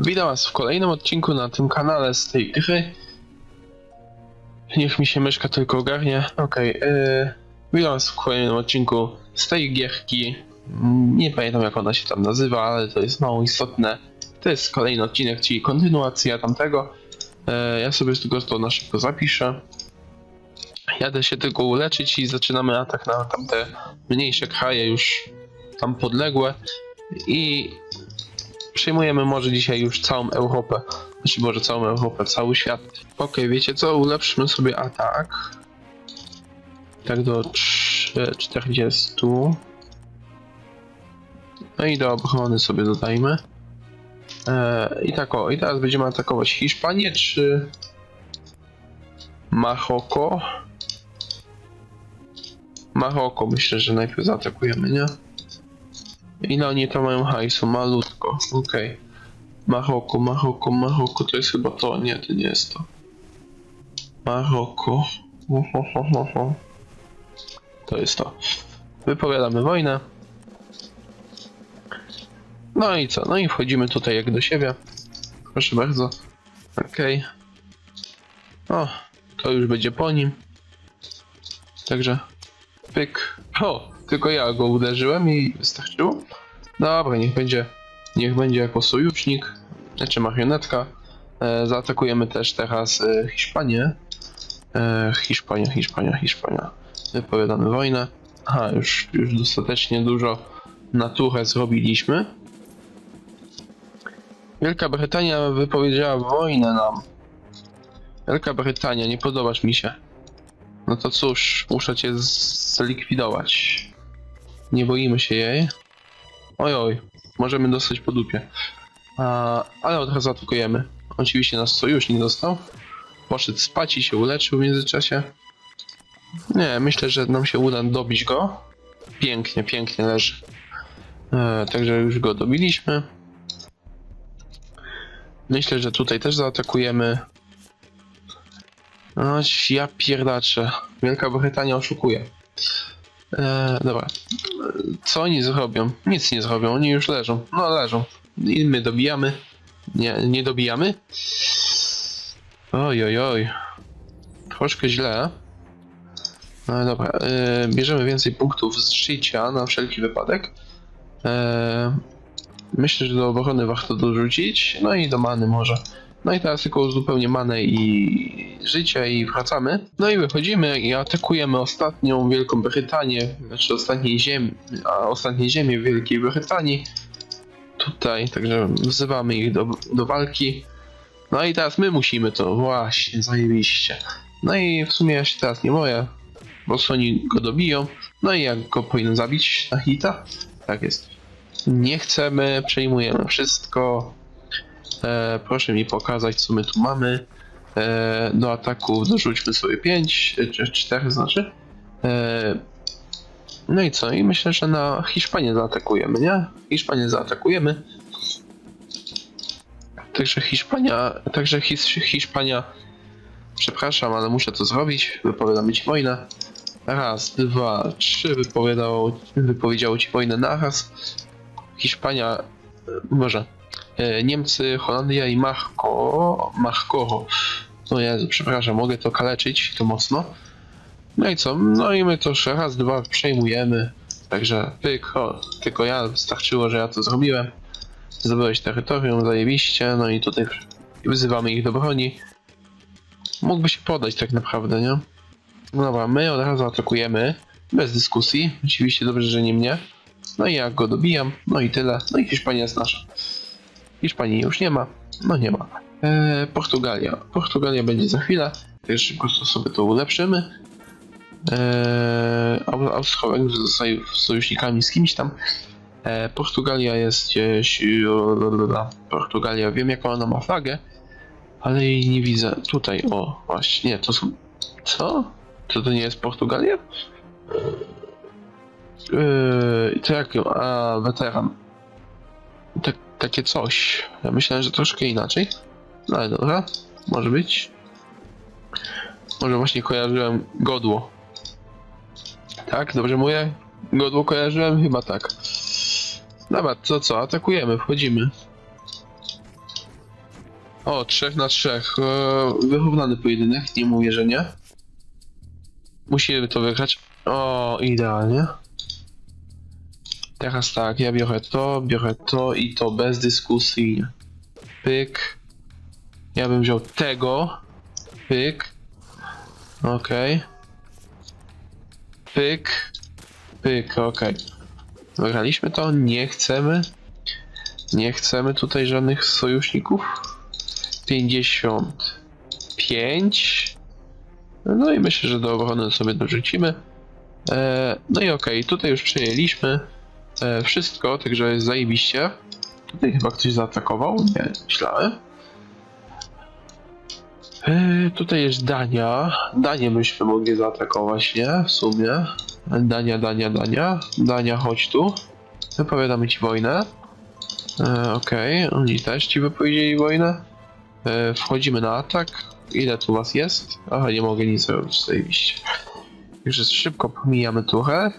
Witam was w kolejnym odcinku na tym kanale z tej gry. Niech mi się myszka tylko ogarnie. Okej, yy, witam was w kolejnym odcinku z tej gierki. Nie pamiętam jak ona się tam nazywa, ale to jest mało istotne. To jest kolejny odcinek, czyli kontynuacja tamtego. Yy, ja sobie tylko to na szybko zapiszę. Jadę się tylko uleczyć i zaczynamy atak na tamte mniejsze kraje już tam podległe. I przejmujemy może dzisiaj już całą Europę. Znaczy może całą Europę, cały świat. Okej, wiecie co? Ulepszymy sobie atak. Tak do trz- 40. No i do obrony sobie dodajmy. Eee, I tak o, i teraz będziemy atakować Hiszpanię czy Maroko? Maroko myślę, że najpierw zaatakujemy, nie? Ile oni to mają hajsu? Malutko, okej. Maroko, Maroko, Maroko, to jest chyba to, nie, to nie jest to. Maroko. To jest to. Wypowiadamy wojnę. No i co? No i wchodzimy tutaj jak do siebie. Proszę bardzo. Okej. O, to już będzie po nim. Także pyk. O, tylko ja go uderzyłem i wystarczyło. Dobra, niech będzie, niech będzie jako sojusznik, znaczy marionetka. E, zaatakujemy też teraz e, Hiszpanię. E, Hiszpania, Hiszpania, Hiszpania. Wypowiadamy wojnę. Aha, już, już dostatecznie dużo naturę zrobiliśmy. Wielka Brytania wypowiedziała wojnę nam. Wielka Brytania, nie podobasz mi się. No to cóż, muszę cię zlikwidować. Nie boimy się jej. Oj, oj, możemy dostać po dupie. A, ale od razu atakujemy. Oczywiście nasz sojusznik dostał. Poszedł spać i się uleczył w międzyczasie. Nie, myślę, że nam się uda dobić go. Pięknie, pięknie leży. E, także już go dobiliśmy. Myślę, że tutaj też zaatakujemy. Ać, ja pierdaczę. Wielka Brytania oszukuje. E, dobra. Co oni zrobią? Nic nie zrobią, oni już leżą. No leżą. I my dobijamy. Nie, nie dobijamy? Oj, oj, oj. Troszkę źle. No dobra, e, bierzemy więcej punktów z życia na wszelki wypadek. E, myślę, że do obrony warto dorzucić. No i do many może. No i teraz tylko zupełnie manę i życie i wracamy. No i wychodzimy i atakujemy ostatnią Wielką Brytanię, znaczy ostatniej ziemi, a ostatniej ziemię Wielkiej Brytanii. Tutaj, także wzywamy ich do, do walki. No i teraz my musimy to, właśnie, zajebiście. No i w sumie ja się teraz nie boję, bo oni go dobiją. No i jak go powinien zabić na hita? Tak jest. Nie chcemy, przejmujemy wszystko. E, proszę mi pokazać, co my tu mamy. E, do ataku dorzućmy sobie 5, czy 4 znaczy. E, no i co? I myślę, że na Hiszpanię zaatakujemy, nie? Hiszpanię zaatakujemy. Także Hiszpania, także His, Hiszpania. Przepraszam, ale muszę to zrobić. Wypowiadamy ci wojnę. Raz, dwa, trzy wypowiedziało ci wojnę na raz. Hiszpania, e, może E, Niemcy, Holandia i Marko, Markoro. No Jezu, przepraszam, mogę to kaleczyć, to mocno. No i co? No i my to raz, dwa przejmujemy. Także pyk, o, tylko ja, wystarczyło, że ja to zrobiłem. Zdobyłeś terytorium, zajebiście, no i tutaj wyzywamy ich do broni. Mógłby się podać tak naprawdę, nie? No dobra, my od razu atakujemy, bez dyskusji. Oczywiście dobrze, że nie mnie. No i ja go dobijam, no i tyle. No i Hiszpania jest nasza. Hiszpanii już nie ma. No nie ma. Eee, Portugalia. Portugalia będzie za chwilę. Też szybko sobie to ulepszymy. Eee, Au- Austro-Węgrzy zostają sojusznikami z kimś tam. Eee, Portugalia jest gdzieś... Portugalia, wiem jaką ona ma flagę, ale jej nie widzę. Tutaj, o, właśnie, nie, to są... Co? To to nie jest Portugalia? Eee, to jak... A, weteran. Tak, takie coś. Ja myślałem, że troszkę inaczej. No ale dobra, może być. Może właśnie kojarzyłem godło. Tak, dobrze mówię? Godło kojarzyłem? Chyba tak. Dobra, to co? Atakujemy, wchodzimy. O, trzech na trzech. E, wyrównany pojedynek, nie mówię, że nie. Musimy to wygrać. O, idealnie. Teraz tak, ja biorę to, biorę to i to bezdyskusyjnie. Pyk. Ja bym wziął tego. Pyk. Okej. Pyk. Pyk, okej. Wygraliśmy to, nie chcemy. Nie chcemy tutaj żadnych sojuszników. 55. No i myślę, że do obrony sobie dorzucimy. E, no i okej, tutaj już przejęliśmy e, wszystko, także jest zajebiście. Tutaj chyba ktoś zaatakował, nie, myślałem. E, tutaj jest Dania. Danię byśmy mogli zaatakować, nie? W sumie. Dania, Dania, Dania. Dania, chodź tu. Wypowiadamy ci wojnę. E, Okej, oni też ci wypowiedzieli wojnę. E, wchodzimy na atak. Ile tu was jest? Aha, nie mogę nic zrobić, zajebiście. Także szybko pomijamy turę.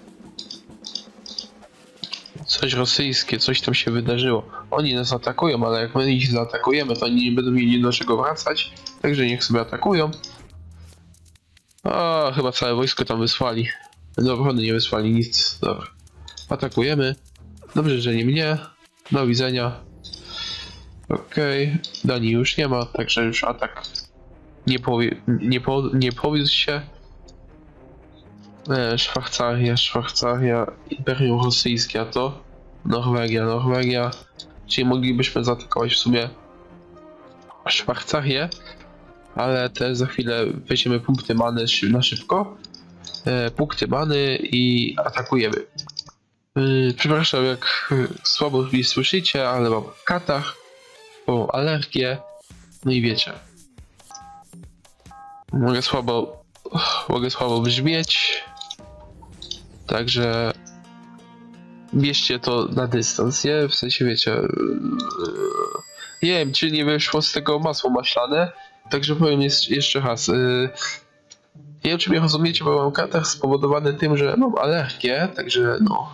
Coś rosyjskie, coś tam się wydarzyło. Oni nas atakują, ale jak my ich zaatakujemy, to oni nie będą mieli do czego wracać. Także niech sobie atakują. O, chyba całe wojsko tam wysłali. Do obrony nie wysłali nic. Dobra. Atakujemy. Dobrze, że nie mnie. Do widzenia. Okej. Danii już nie ma, także już atak nie, powie, nie, po, nie się. E, Szwajcaria, Szwajcaria, Imperium Rosyjskie, a to Norwegia, Norwegia. Czyli moglibyśmy zaatakować w sumie Szwajcarię, ale też za chwilę weźmiemy punkty many na szybko. E, punkty many i atakujemy. Yy, przepraszam, jak słabo mnie słyszycie, ale mam katach, mam alergię, no i wiecie. Mogę słabo, mogę słabo brzmieć, także bierzcie to na dystans, nie? W sensie wiecie, yy, nie wiem, czy nie wyszło z tego masło maślane, także powiem jeszcze, raz. Yy, nie wiem, czy mnie rozumiecie, bo mam katar spowodowany tym, że mam alergię, także no,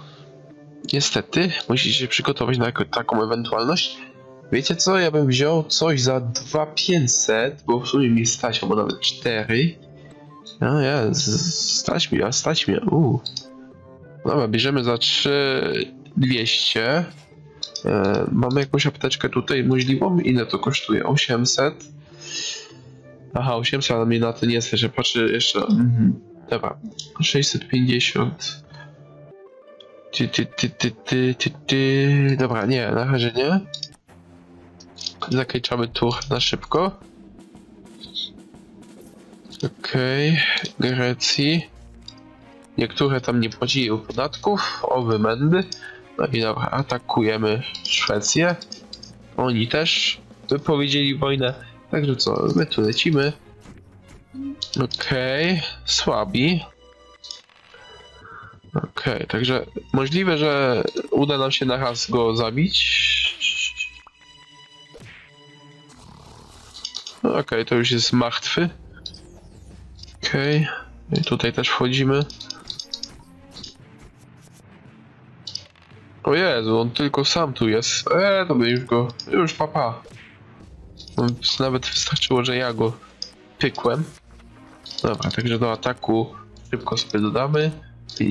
Niestety, musicie się przygotować na taką ewentualność. Wiecie co, ja bym wziął coś za 2500, bo w sumie mi stać, albo nawet 4. No ja, stać mi, a stać mi, uuu. Dobra, bierzemy za 3200. E, mamy jakąś apteczkę tutaj możliwą? Ile to kosztuje? 800? Aha, 800, ale mnie na to nie stać, patrzę jeszcze. Mhm. Dobra, 650. Ty, ty, ty, ty, ty, ty, ty. Dobra, nie, na razie nie. Zakończamy tur na szybko. Okej, Grecji. Niektóre tam nie płaciły podatków, owy mędy. No i dobra, atakujemy Szwecję. Oni też wypowiedzieli wojnę. Także co, my tu lecimy. Okej, słabi. Okej, także możliwe, że uda nam się na raz go zabić. No, Okej, to już jest martwy. Okej, i tutaj też wchodzimy. O Jezu, on tylko sam tu jest. Eee, to by już go, już papa. No, Nawet wystarczyło, że ja go pykłem. Dobra, także do ataku szybko sobie dodamy.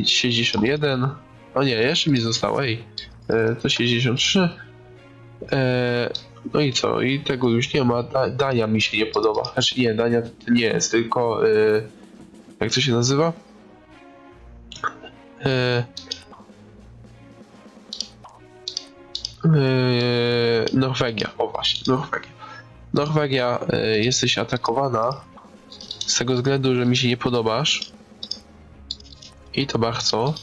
61. O nie, jeszcze mi zostało, ej. E, to 63. E, no i co? I tego już nie ma. Da, Dania mi się nie podoba. Znaczy nie, Dania to nie jest, tylko. E, jak to się nazywa? E, Norwegia, o właśnie, Norwegia. Norwegia, e, jesteś atakowana z tego względu, że mi się nie podobasz. I to bardzo.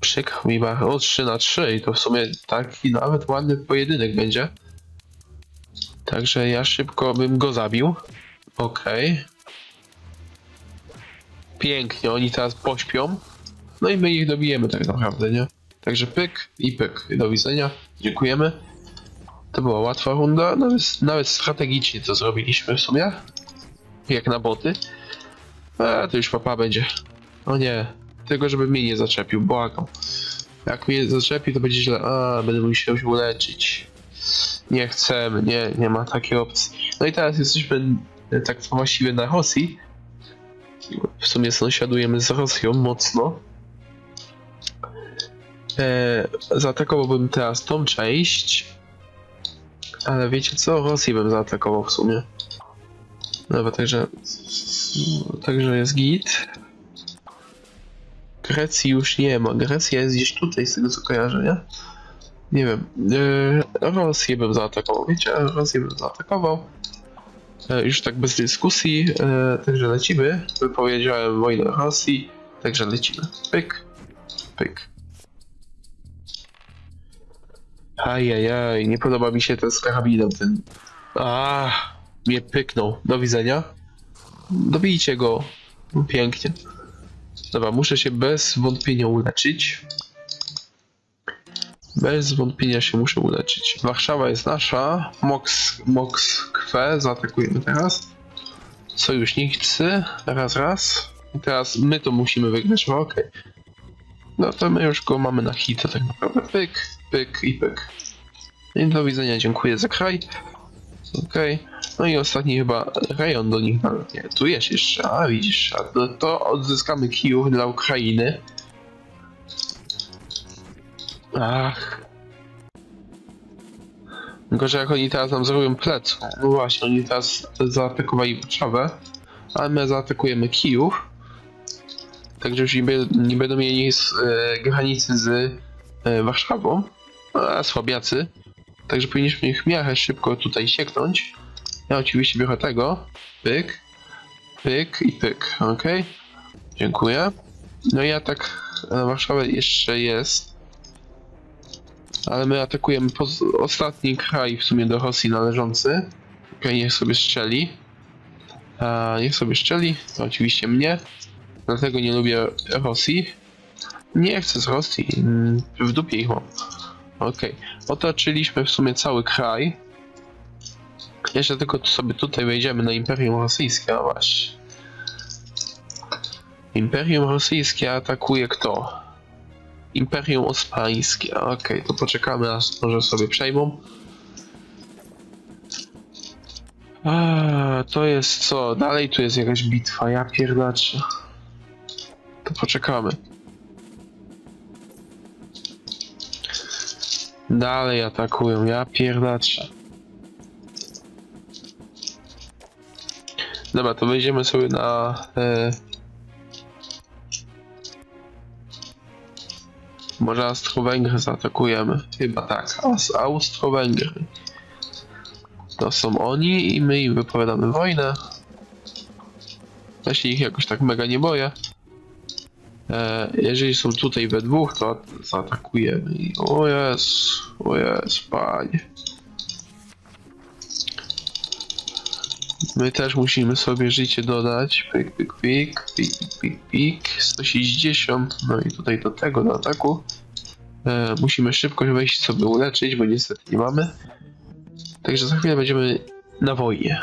Przykro mi bardzo. O 3 na 3 i to w sumie taki nawet ładny pojedynek będzie. Także ja szybko bym go zabił. Okej. Pięknie, oni teraz pośpią. No i my ich dobijemy tak naprawdę, nie? Także pyk i pyk. Do widzenia. Dziękujemy. To była łatwa runda. Nawet, nawet strategicznie to zrobiliśmy w sumie. Jak na boty. A to już papa będzie. O nie, tylko żeby mnie nie zaczepił, błagam. Jak mnie zaczepi, to będzie źle. A, będę musiał się uleczyć. Nie chcemy, nie, nie ma takiej opcji. No i teraz jesteśmy e, tak właściwie na Rosji. W sumie sąsiadujemy z Rosją mocno. E, zaatakowałbym teraz tą część. Ale wiecie co? Rosję bym zaatakował w sumie. Dobra, także... Także jest git. Grecji już nie ma. Grecja jest gdzieś tutaj, z tego co kojarzę, nie? Nie wiem. Yy, Rosję bym zaatakował. Wiecie, Rosję bym zaatakował. E, już tak bez dyskusji. E, także lecimy. Wypowiedziałem wojnę Rosji. Także lecimy. Pyk. Pyk. Ajajaj, nie podoba mi się ten z ten... A, mnie pyknął. Do widzenia. Dobijcie go. Pięknie. Dobra, muszę się bez wątpienia uleczyć. Bez wątpienia się muszę uleczyć. Warszawa jest nasza. Mox, Kwe, zaatakujemy teraz. Sojusznicy, raz, raz. I teraz my to musimy wygrać, no okej. No to my już go mamy na hita tak naprawdę. Pyk, pyk i pyk. I do widzenia, dziękuję za kraj. Okej. No i ostatni chyba rejon do nich. ale Nie, tu jest jeszcze, a widzisz, a to, to odzyskamy Kijów dla Ukrainy. Ach. Gorzej jak oni teraz nam zrobią plec. No właśnie, oni teraz zaatakowali Warszawę, ale my zaatakujemy Kijów. Także już nie, będą mieli e, granicy z e, Warszawą. A słabiacy. Także powinniśmy ich w miarę szybko tutaj sieknąć. Ja oczywiście biorę tego. Pyk. Pyk i pyk. Ok. Dziękuję. No i atak na Warszawę jeszcze jest. Ale my atakujemy ostatni kraj w sumie do Rosji należący. Okej, niech sobie strzeli. A, niech sobie strzeli. To oczywiście mnie. Dlatego nie lubię Rosji. Nie chcę z Rosji. Mm, W dupie ich mam. Okej. Otoczyliśmy w sumie cały kraj. Jeszcze tylko sobie tutaj wejdziemy na Imperium Rosyjskie, a właśnie. Imperium Rosyjskie atakuje kto? Imperium Osmańskie. Okej, to poczekamy, aż może sobie przejmą. A, to jest co? Dalej tu jest jakaś bitwa, ja pierdaczę. To poczekamy. Dalej atakują, ja pierdaczę. Dobra, to wejdziemy sobie na... E... Może Austro-Węgry zaatakujemy. Chyba tak, Aus- Austro-Węgry. To są oni i my im wypowiadamy wojnę. Ja się ich jakoś tak mega nie boję. E, jeżeli są tutaj we dwóch, to zaatakujemy. O jest, o jest, panie. My też musimy sobie życie dodać. Pik, pik, pik, pik, pik, pik. 160. No i tutaj do tego, do ataku. E, musimy szybko wejść sobie uleczyć, bo niestety nie mamy. Także za chwilę będziemy na wojnie.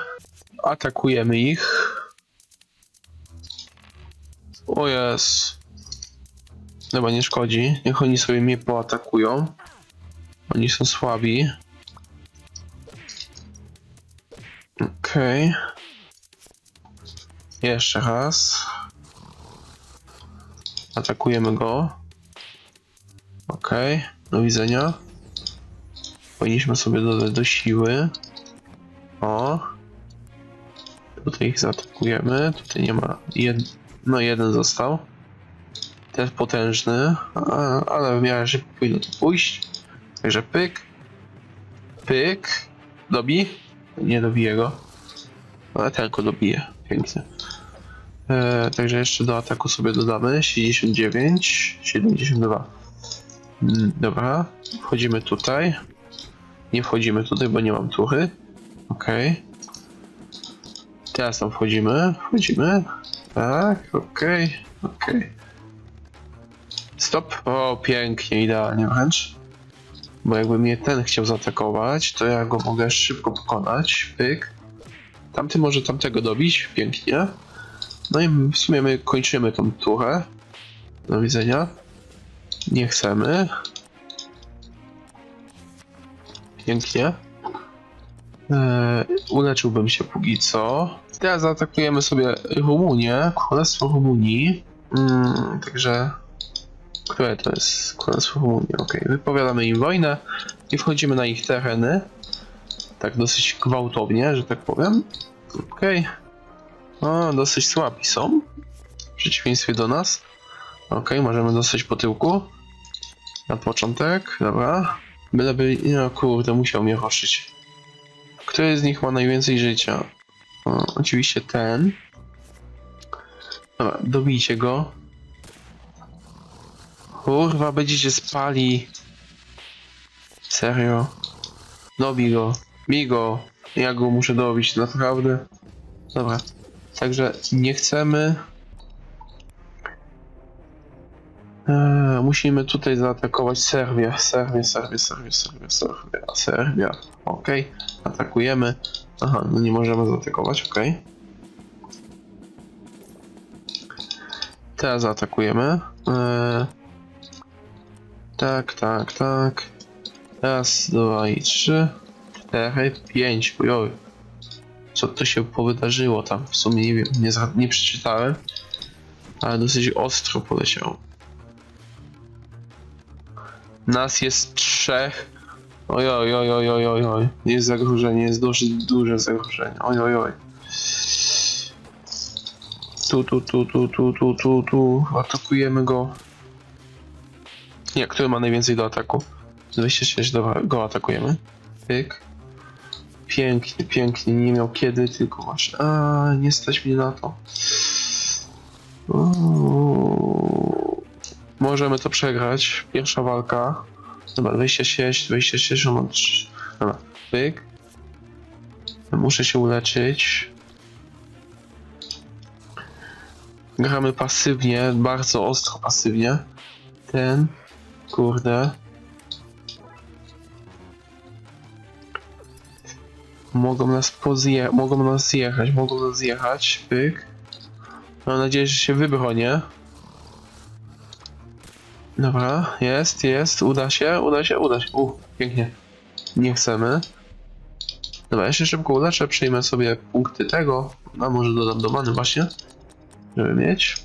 Atakujemy ich. O jest. Dobra, nie szkodzi. Niech oni sobie mnie poatakują. Oni są słabi. Okej. Jeszcze raz. Atakujemy go. Okej. Do widzenia. Powinniśmy sobie dodać do siły. O. Tutaj ich zaatakujemy. Tutaj nie ma. Jed... No jeden został. Ten potężny. Ale w miarę szybko powinno to pójść. Także pyk. Pyk. Dobi? Nie dobiję go. Ale tylko dobije. Pięknie. E, także jeszcze do ataku sobie dodamy 69, 72. Mm, dobra, wchodzimy tutaj. Nie wchodzimy tutaj, bo nie mam tuchy. Okej. Teraz tam wchodzimy. Wchodzimy. Tak, okej, okej. Stop. O, pięknie, idealnie wręcz. Bo jakby mnie ten chciał zaatakować, to ja go mogę szybko pokonać. Pyk. Tamty może tamtego dobić. Pięknie. No i w sumie my kończymy tą turę. Do widzenia. Nie chcemy. Pięknie. Eee, uleczyłbym się póki co. Teraz zaatakujemy sobie Rumunię, Królestwo Rumunii. Mm, także. Które to jest Królestwo Rumunii? Okej, wypowiadamy im wojnę i wchodzimy na ich tereny. Tak dosyć gwałtownie, że tak powiem. Okej. O, dosyć słabi są. W przeciwieństwie do nas. Okej, możemy dostać po tyłku. Na początek, dobra. Byleby, no kurde, musiał mnie ruszyć. Który z nich ma najwięcej życia? O, oczywiście ten. Dobra, dobijcie go. Kurwa, będziecie spali. Serio. Dobij go. Bij go. Ja go muszę dobić, naprawdę. Dobra. Także nie chcemy. Eee, musimy tutaj zaatakować Serbię. Serbię, Serbię, Serbię, Serbię, Serbia, Serbia. Okej, atakujemy. Aha, no nie możemy zaatakować, okej. Teraz zaatakujemy. Eee, tak, tak, tak. Raz, dwa i trzy, cztery, pięć. Ojoj. Co to się powydarzyło tam? W sumie nie wiem, nie, nie przeczytałem. Ale dosyć ostro poleciało. Nas jest trzech. Oj, oj, oj, oj, oj, oj, oj. Jest zagrożenie, jest dosyć duże zagrożenie. Oj, oj, oj. Tu, tu, tu, tu, tu, tu, tu, tu. Atakujemy go. Nie, który ma najwięcej do ataku? 26, dobra, go atakujemy. Pyk. Pięknie, pięknie. Nie miał kiedy, tylko właśnie. A, nie stać mnie na to. Uuu. Możemy to przegrać. Pierwsza walka. Dobra, 26, 26, on ma trzy- Dobra, pyk. Muszę się uleczyć. Gramy pasywnie, bardzo ostro pasywnie. Ten, kurde. Mogą nas pozje... mogą nas zjechać, mogą nas zjechać, pyk. Mam nadzieję, że się wybronię. Dobra, jest, jest, uda się, uda się, uda się. U, pięknie. Nie chcemy. Dobra, ja się szybko uleczę, przyjmę sobie punkty tego, a może dodam do many właśnie, żeby mieć.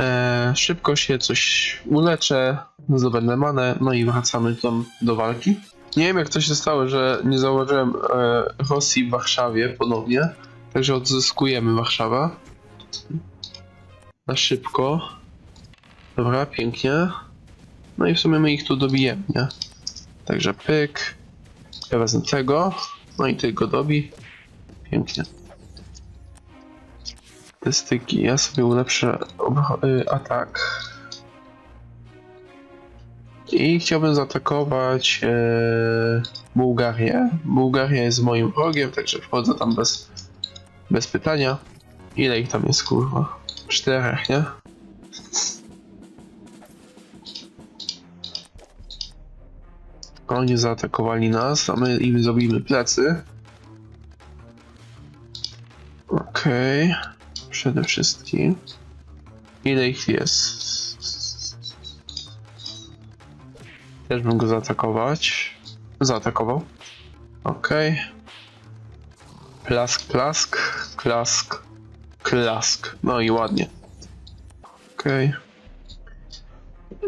Eee, szybko się coś uleczę, zdobędę manę, no i wracamy tam do walki. Nie wiem jak to się stało, że nie zauważyłem e, Rosji w Warszawie ponownie, także odzyskujemy Warszawę. Na szybko. Dobra, pięknie. No i w sumie my ich tu dobijemy, nie? Także pyk. Ja wezmę tego. No i ty go dobi. Pięknie. Te styki. Ja sobie ulepszę y, atak. I chciałbym zaatakować e, Bułgarię. Bułgaria jest moim wrogiem, także wchodzę tam bez, bez pytania. Ile ich tam jest, kurwa? Czterech, nie? Oni zaatakowali nas, a my im zrobimy plecy. Okej. Przede wszystkim. Ile ich jest? Też bym go zaatakować. Zaatakował. Okej. Plask, plask, klask, klask. No i ładnie. Okej.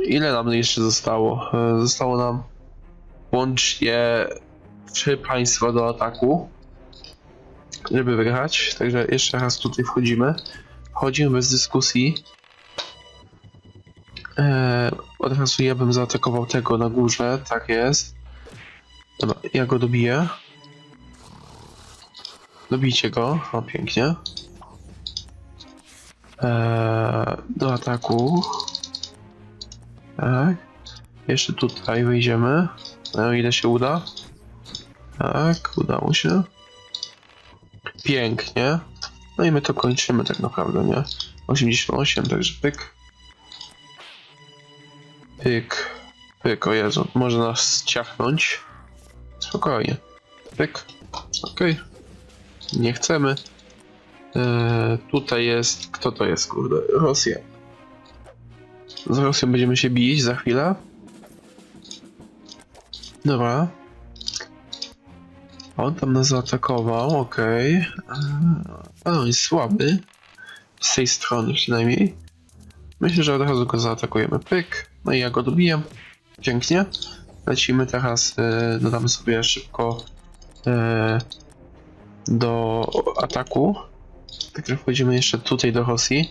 Ile nam jeszcze zostało? E, Zostało nam łącznie trzy państwa do ataku, żeby wygrać. Także jeszcze raz tutaj wchodzimy. Wchodzimy bez dyskusji. Eee, od razu ja bym zaatakował tego na górze, tak jest. Dobra, ja go dobiję. Dobijcie go, o pięknie. Eee, do ataku. Tak. Jeszcze tutaj wyjdziemy. No ile się uda? Tak, udało się. Pięknie. No i my to kończymy tak naprawdę, nie? 88, także pyk. Pyk. Pyk, o Jezu, może nas ciachnąć. Spokojnie. Pyk. Okej. Nie chcemy. Eee, tutaj jest... Kto to jest, kurde? Rosja. Z Rosją będziemy się bić za chwilę. Dobra. On tam nas zaatakował, okej. Eee, Ale on jest słaby. Z tej strony przynajmniej. Myślę, że od razu go zaatakujemy. Pyk. No i ja go dobiję. Pięknie. Lecimy teraz, e, dodamy sobie szybko e, do ataku. Także wchodzimy jeszcze tutaj do Rosji.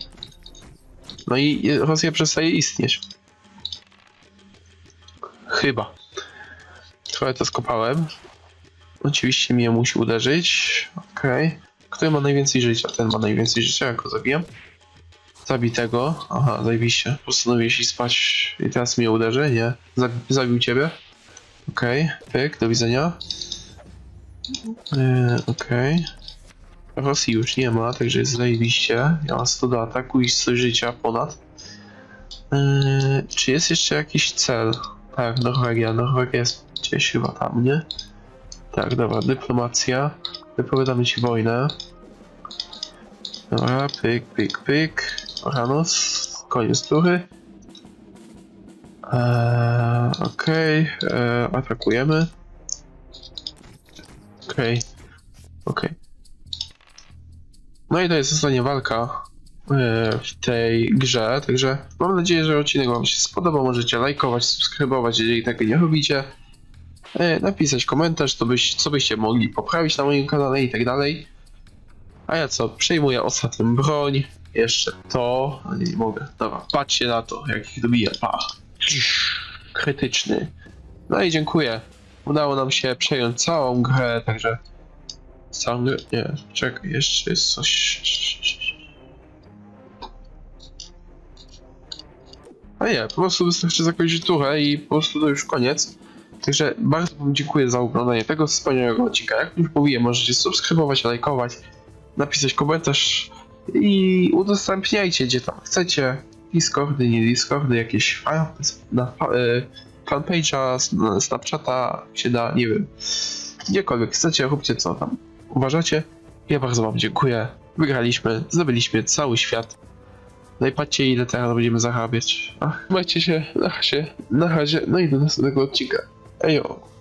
No i Rosja przestaje istnieć. Chyba. Trochę to skopałem. Oczywiście mnie musi uderzyć. Okej. Który ma najwięcej życia? Ten ma najwięcej życia, jak go zabiję. Zabij tego. Aha, zajebiście. Postanowiłeś iść spać i teraz mnie uderzy? Nie. Zabi zabił ciebie? Okej. Pyk, do widzenia. Yy, Okej. Rosji już nie ma, także jest zajebiście. Ja mam 100 do ataku i 100 życia ponad. Yy, czy jest jeszcze jakiś cel? Tak, Norwegia. Norwegia jest gdzieś chyba tam, nie? Tak, dobra, dyplomacja. Wypowiadamy ci wojnę. Dobra, pyk, pyk, pyk. Oranos, koniec tury. Eee, Okej, eee, atakujemy. Okej, okej. No i to jest ostatnia walka eee, w tej grze, także mam nadzieję, że odcinek wam się spodobał. Możecie lajkować, subskrybować, jeżeli tego nie robicie napisać komentarz, to byś, co byście mogli poprawić na moim kanale i tak dalej. A ja co, przejmuję ostatnią broń, jeszcze to, nie, nie mogę, dobra, patrzcie na to, jak ich dobiję, pa. Krytyczny. No i dziękuję. Udało nam się przejąć całą grę, także... Całą grę, nie, czekaj, jeszcze jest coś... A nie, po prostu wystarczy zakończyć turę i po prostu to już koniec. Także bardzo wam dziękuję za oglądanie tego wspaniałego odcinka. Jak już mówiłem, możecie subskrybować, lajkować, napisać komentarz i udostępniajcie gdzie tam chcecie. Discordy, nie Discordy, jakieś na e, fanpage'a, Snapchata się da, nie wiem. Gdziekolwiek chcecie, róbcie co tam uważacie. Ja bardzo wam dziękuję. Wygraliśmy, zdobyliśmy cały świat. No i patrzcie ile teraz będziemy zarabiać. Ach, macie się, na razie, na razie, no i do następnego odcinka. 哎呦。